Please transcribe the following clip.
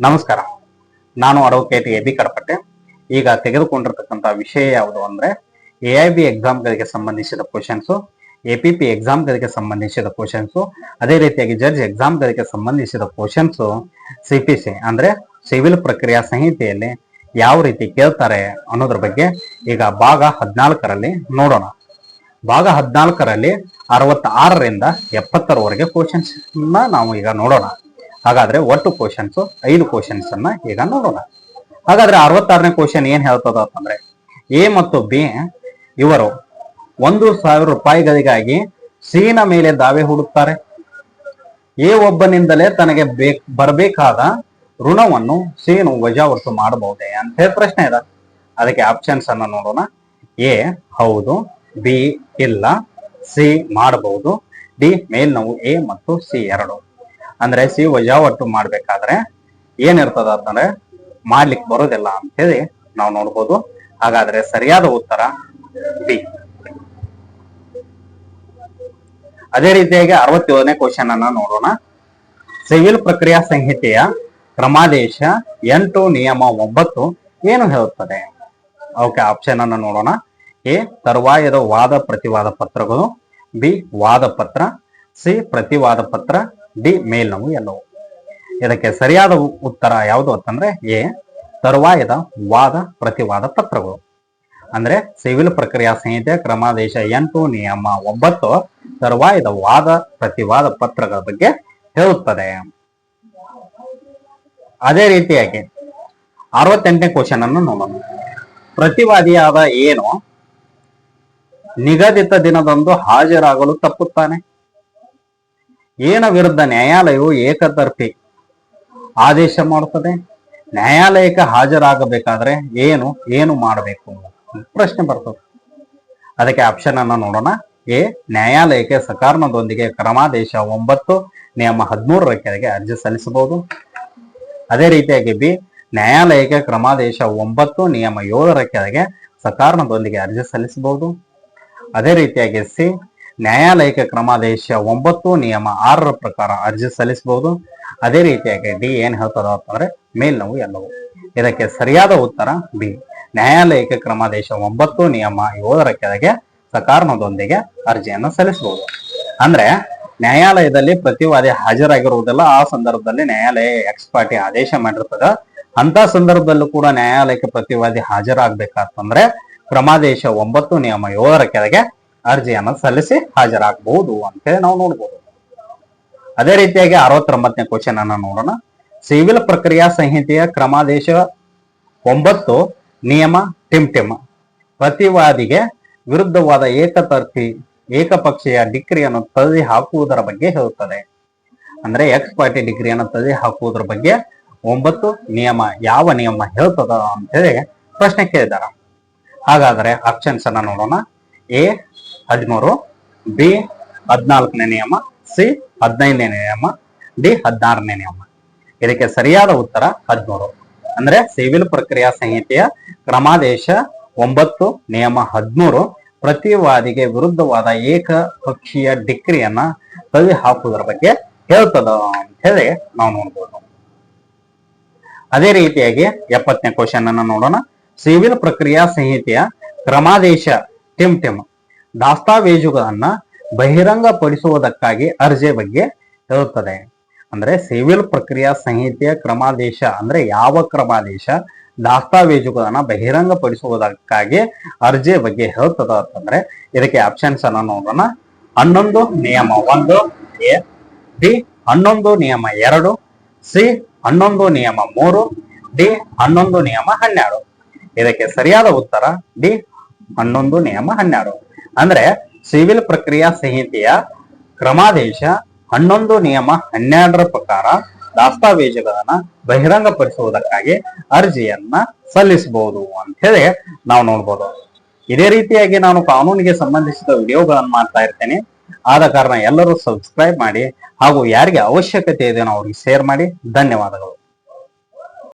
ನಮಸ್ಕಾರ. ನಾನು advocate A B ಕಡಪಟ್ಟೆ. ಈಗ ತೆಗೆದುಕೊಂಡಿರ್ತಕ್ಕಂಥ ವಿಷಯ ಯಾವುದು ಅಂದ್ರೆ ಎ ಐ ಬಿ ಎಕ್ಸಾಮ್ಗಳಿಗೆ ಸಂಬಂಧಿಸಿದ ಕ್ವಶನ್ಸ್ ಎ ಪಿ ಪಿ ಎಕ್ಸಾಮ್ಗಳಿಗೆ ಸಂಬಂಧಿಸಿದ ಕ್ವಶನ್ಸ್ ಅದೇ ರೀತಿಯಾಗಿ ಜಡ್ಜ್ ಎಕ್ಸಾಮ್ಗಳಿಗೆ ಸಂಬಂಧಿಸಿದ ಕ್ವಶನ್ಸ್ ಸಿ ಪಿ ಸಿ ಅಂದ್ರೆ ಸಿವಿಲ್ ಪ್ರಕ್ರಿಯಾ ಸಂಹಿತೆಯಲ್ಲಿ ಯಾವ ರೀತಿ ಕೇಳ್ತಾರೆ ಅನ್ನೋದ್ರ ಬಗ್ಗೆ ಈಗ ಭಾಗ ಹದಿನಾಲ್ಕರಲ್ಲಿ ನೋಡೋಣ. ಭಾಗ ಹದಿನಾಲ್ಕರಲ್ಲಿ ಅರವತ್ತಾರರಿಂದ ಎಪ್ಪತ್ತರವರೆಗೆ ಕ್ವಶನ್ಸ್ ನಾವು ಈಗ ನೋಡೋಣ. ಹಾಗಾದ್ರೆ ಒಟ್ಟು ಕ್ವಶನ್ಸ್ ಐದು ಕ್ವಶನ್ಸ್ ಅನ್ನ ಈಗ ನೋಡೋಣ. ಹಾಗಾದ್ರೆ ಅರವತ್ತಾರನೇ ಕ್ವಶನ್ ಏನ್ ಹೇಳ್ತದ ಅಂತಂದ್ರೆ ಎ ಮತ್ತು ಬಿ ಇವರು ಒಂದು ಸಾವಿರ ರೂಪಾಯಿಗಳಿಗಾಗಿ ಸಿನ ಮೇಲೆ ದಾವೆ ಹೂಡುತ್ತಾರೆ. ಎ ಒಬ್ಬನಿಂದಲೇ ತನಗೆ ಬೇಕ್ ಬರಬೇಕಾದ ಋಣವನ್ನು ಸೀನು ವಜಾವರ್ತು ಮಾಡಬಹುದೇ ಅಂತ ಹೇಳಿ ಪ್ರಶ್ನೆ ಇದೆ. ಅದಕ್ಕೆ ಆಪ್ಷನ್ಸ್ ಅನ್ನ ನೋಡೋಣ. ಎ ಹೌದು ಬಿ ಇಲ್ಲ ಸಿ ಮಾಡಬಹುದು ಡಿ ಮೇಲ್ನವು ಎ ಮತ್ತು ಸಿ ಎರಡು. ಅಂದ್ರೆ ಸಿ ವಜಾವಟ್ಟು ಮಾಡ್ಬೇಕಾದ್ರೆ ಏನಿರ್ತದ ಅಂತಂದ್ರೆ ಮಾಡ್ಲಿಕ್ಕೆ ಬರೋದಿಲ್ಲ ಅಂತ ಹೇಳಿ ನಾವು ನೋಡ್ಬೋದು. ಹಾಗಾದ್ರೆ ಸರಿಯಾದ ಉತ್ತರ ಬಿ ಅದೇ ರೀತಿಯಾಗಿ ಅರವತ್ತೇಳನೇ ಕ್ವಶನ್ ಅನ್ನ ನೋಡೋಣ. ಸಿವಿಲ್ ಪ್ರಕ್ರಿಯಾ ಸಂಹಿತೆಯ ಕ್ರಮಾದೇಶ ಎಂಟು ನಿಯಮ ಒಂಬತ್ತು ಏನು ಹೇಳುತ್ತದೆ? ಓಕೆ ಆಪ್ಷನ್ ಅನ್ನ ನೋಡೋಣ. ಎ, ತರುವಾಯದ ವಾದ ಪ್ರತಿವಾದ ಪತ್ರಗಳು. ಬಿ, ವಾದ ಪತ್ರ. ಸಿ, ಪ್ರತಿವಾದ ಪತ್ರ. ಡಿ ಮೇಲ್ನವು ಎಲ್ಲವು ಇದಕ್ಕೆ ಸರಿಯಾದ ಉತ್ತರ ಯಾವುದು ಅಂತಂದ್ರೆ ಎ, ತರುವಾಯದ ವಾದ ಪ್ರತಿವಾದ ಪತ್ರಗಳು. ಅಂದ್ರೆ ಸಿವಿಲ್ ಪ್ರಕ್ರಿಯಾ ಸಂಹಿತೆ, ಕ್ರಮಾದೇಶ ಎಂಟು, ನಿಯಮ ಒಂಬತ್ತು ತರುವಾಯದ ವಾದ ಪ್ರತಿವಾದ ಪತ್ರಗಳ ಬಗ್ಗೆ ಹೇಳುತ್ತದೆ. ಅದೇ ರೀತಿಯಾಗಿ ಅರವತ್ತೆಂಟನೇ ಕ್ವಶನ್ ಅನ್ನು ನೋಡೋಣ. ಪ್ರತಿವಾದಿಯಾದ ಏನು ನಿಗದಿತ ದಿನದಂದು ಹಾಜರಾಗಲು ತಪ್ಪುತ್ತಾನೆ? ಏನ ವಿರುದ್ಧ ನ್ಯಾಯಾಲಯವು ಏಕತರ್ಪಿ ಆದೇಶ ಮಾಡುತ್ತದೆ? ನ್ಯಾಯಾಲಯಕ್ಕೆ ಹಾಜರಾಗಬೇಕಾದ್ರೆ ಏನು ಏನು ಮಾಡಬೇಕು ಪ್ರಶ್ನೆ ಬರ್ತದೆ. ಅದಕ್ಕೆ ಆಪ್ಷನ್ ಅನ್ನ ನೋಡೋಣ. ಎ, ನ್ಯಾಯಾಲಯಕ್ಕೆ ಸಕಾರಣದೊಂದಿಗೆ ಕ್ರಮಾದೇಶ ಒಂಬತ್ತು, ನಿಯಮ ಹದಿಮೂರರ ಕೆಳಗೆ ಅರ್ಜಿ ಸಲ್ಲಿಸಬಹುದು. ಅದೇ ರೀತಿಯಾಗಿ ಬಿ, ನ್ಯಾಯಾಲಯಕ್ಕೆ ಕ್ರಮಾದೇಶ ಒಂಬತ್ತು, ನಿಯಮ ಏಳರ ಕೆಳಗೆ ಸಕಾರಣದೊಂದಿಗೆ ಅರ್ಜಿ ಸಲ್ಲಿಸಬಹುದು. ಅದೇ ರೀತಿಯಾಗಿ ಸಿ ನ್ಯಾಯಾಲಯಕ್ಕೆ ಕ್ರಮಾದೇಶ ಒಂಬತ್ತು ನಿಯಮ ಆರರ ಪ್ರಕಾರ ಅರ್ಜಿ ಸಲ್ಲಿಸಬಹುದು. ಅದೇ ರೀತಿಯಾಗಿ ಡಿ ಏನ್ ಹೇಳ್ತಾರೋ ಅಂತಂದ್ರೆ ಮೇಲ್ನವು ಎಲ್ಲವು ಇದಕ್ಕೆ ಸರಿಯಾದ ಉತ್ತರ ಬಿ. ನ್ಯಾಯಾಲಯಕ್ಕೆ ಕ್ರಮಾದೇಶ ಒಂಬತ್ತು ನಿಯಮ ಏಳರ ಕೆಳಗೆ ಸಕಾರಣದೊಂದಿಗೆ ಅರ್ಜಿಯನ್ನು ಸಲ್ಲಿಸಬಹುದು. ಅಂದ್ರೆ ನ್ಯಾಯಾಲಯದಲ್ಲಿ ಪ್ರತಿವಾದಿ ಹಾಜರಾಗಿರುವುದಿಲ್ಲ. ಆ ಸಂದರ್ಭದಲ್ಲಿ ನ್ಯಾಯಾಲಯ ಎಕ್ಸ್ ಪಾರ್ಟಿ ಆದೇಶ ಮಾಡಿರ್ತದ. ಅಂತ ಸಂದರ್ಭದಲ್ಲೂ ಕೂಡ ನ್ಯಾಯಾಲಯಕ್ಕೆ ಪ್ರತಿವಾದಿ ಹಾಜರಾಗಬೇಕಂತಂದ್ರೆ ಕ್ರಮಾದೇಶ ಒಂಬತ್ತು ನಿಯಮ ಏಳರ ಕೆಳಗೆ ಅರ್ಜಿಯನ್ನು ಸಲ್ಲಿಸಿ ಹಾಜರಾಗಬಹುದು ಅಂತ ಹೇಳಿ ನಾವು ನೋಡಬಹುದು ಅದೇ ರೀತಿಯಾಗಿ ಅರವತ್ತೊಂಬತ್ತನೇ ಕ್ವಶನ್ ಅನ್ನ ನೋಡೋಣ. ಸಿವಿಲ್ ಪ್ರಕ್ರಿಯಾ ಸಂಹಿತೆಯ ಕ್ರಮಾದೇಶ ಒಂಬತ್ತು, ನಿಯಮ ಟಿಮ್ ಟಿಮ್ ಪ್ರತಿವಾದಿಗೆ ವಿರುದ್ಧವಾದ ಏಕತರ್ಫಿ ಏಕಪಕ್ಷೀಯ ಡಿಗ್ರಿಯನ್ನು ತಳ್ಳಿ ಹಾಕುವುದರ ಬಗ್ಗೆ ಹೇಳುತ್ತದೆ. ಅಂದ್ರೆ ಎಕ್ಸ್ ಪಾರ್ಟಿ ಡಿಗ್ರಿಯನ್ನು ತಳ್ಳಿ ಹಾಕುವುದರ ಬಗ್ಗೆ ಒಂಬತ್ತು ನಿಯಮ, ಯಾವ ನಿಯಮ ಹೇಳ್ತದ ಅಂತ ಹೇಳಿ ಪ್ರಶ್ನೆ ಕೇಳಿದಾರ. ಹಾಗಾದ್ರೆ ಆಪ್ಷನ್ಸ್ ಅನ್ನ ನೋಡೋಣ. ಎ ಹದಿಮೂರು, ಬಿ ಹದಿನಾಲ್ಕನೇ ನಿಯಮ, ಸಿ ಹದಿನೈದನೇ ನಿಯಮ, ಡಿ ಹದಿನಾರನೇ ನಿಯಮ. ಇದಕ್ಕೆ ಸರಿಯಾದ ಉತ್ತರ ಹದಿಮೂರು. ಅಂದ್ರೆ ಸಿವಿಲ್ ಪ್ರಕ್ರಿಯಾ ಸಂಹಿತೆಯ ಕ್ರಮಾದೇಶ ಒಂಬತ್ತು, ನಿಯಮ ಹದಿಮೂರು, ಪ್ರತಿವಾದಿಗೆ ವಿರುದ್ಧವಾದ ಏಕಪಕ್ಷೀಯ ಡಿಗ್ರಿಯನ್ನ ತಳ್ಳಿ ಹಾಕುವುದರ ಬಗ್ಗೆ ಹೇಳ್ತದ ಅಂತ ಹೇಳಿ ನಾವು ನೋಡ್ಬೋದು. ಅದೇ ರೀತಿಯಾಗಿ ಎಪ್ಪತ್ತನೇ ಕ್ವಶನ್ ಅನ್ನ ನೋಡೋಣ. ಸಿವಿಲ್ ಪ್ರಕ್ರಿಯಾ ಸಂಹಿತೆಯ ಕ್ರಮಾದೇಶ, ಟಿಮ್ ಟಿಮ್. ದಾಸ್ತಾವೇಜುಗಳನ್ನ ಬಹಿರಂಗಪಡಿಸುವುದಕ್ಕಾಗಿ ಅರ್ಜಿ ಬಗ್ಗೆ ಹೇಳುತ್ತದೆ. ಅಂದ್ರೆ ಸಿವಿಲ್ ಪ್ರಕ್ರಿಯಾ ಸಂಹಿತೆಯ ಕ್ರಮಾದೇಶ, ಅಂದ್ರೆ ಯಾವ ಕ್ರಮಾದೇಶ ದಾಸ್ತಾವೇಜುಗಳನ್ನ ಬಹಿರಂಗಪಡಿಸುವುದಕ್ಕಾಗಿ ಅರ್ಜಿ ಬಗ್ಗೆ ಹೇಳುತ್ತದೆ ಅಂತಂದ್ರೆ ಇದಕ್ಕೆ ಆಪ್ಷನ್ಸ್ ಅನ್ನ ನೋಡೋಣ. ಹನ್ನೊಂದು, ನಿಯಮ ಒಂದು, ಎ, ಬಿ, ಹನ್ನೊಂದು, ನಿಯಮ ಎರಡು, ಸಿ, ಹನ್ನೊಂದು, ನಿಯಮ ಮೂರು, ಡಿ, ಹನ್ನೊಂದು, ನಿಯಮ ಹನ್ನೆರಡು. ಇದಕ್ಕೆ ಸರಿಯಾದ ಉತ್ತರ ಡಿ, ಹನ್ನೊಂದು, ನಿಯಮ ಹನ್ನೆರಡು. ಅಂದ್ರೆ ಸಿವಿಲ್ ಪ್ರಕ್ರಿಯಾ ಸಂಹಿತೆಯ ಕ್ರಮಾದೇಶ ಹನ್ನೊಂದು ನಿಯಮ ಹನ್ನೆರಡರ ಪ್ರಕಾರ ದಾಸ್ತಾವೇಜುಗಳನ್ನ ಬಹಿರಂಗಪಡಿಸುವುದಕ್ಕಾಗಿ ಅರ್ಜಿಯನ್ನ ಸಲ್ಲಿಸಬಹುದು ಅಂತ ಹೇಳಿ ನಾವು ನೋಡ್ಬೋದು. ಇದೇ ರೀತಿಯಾಗಿ ನಾನು ಕಾನೂನಿಗೆ ಸಂಬಂಧಿಸಿದ ವಿಡಿಯೋಗಳನ್ನು ಮಾಡ್ತಾ ಇರ್ತೇನೆ. ಆದ ಕಾರಣ ಎಲ್ಲರೂ ಸಬ್ಸ್ಕ್ರೈಬ್ ಮಾಡಿ ಹಾಗೂ ಯಾರಿಗೆ ಅವಶ್ಯಕತೆ ಇದೆಯೋ ಅವ್ರಿಗೆ ಶೇರ್ ಮಾಡಿ. ಧನ್ಯವಾದಗಳು.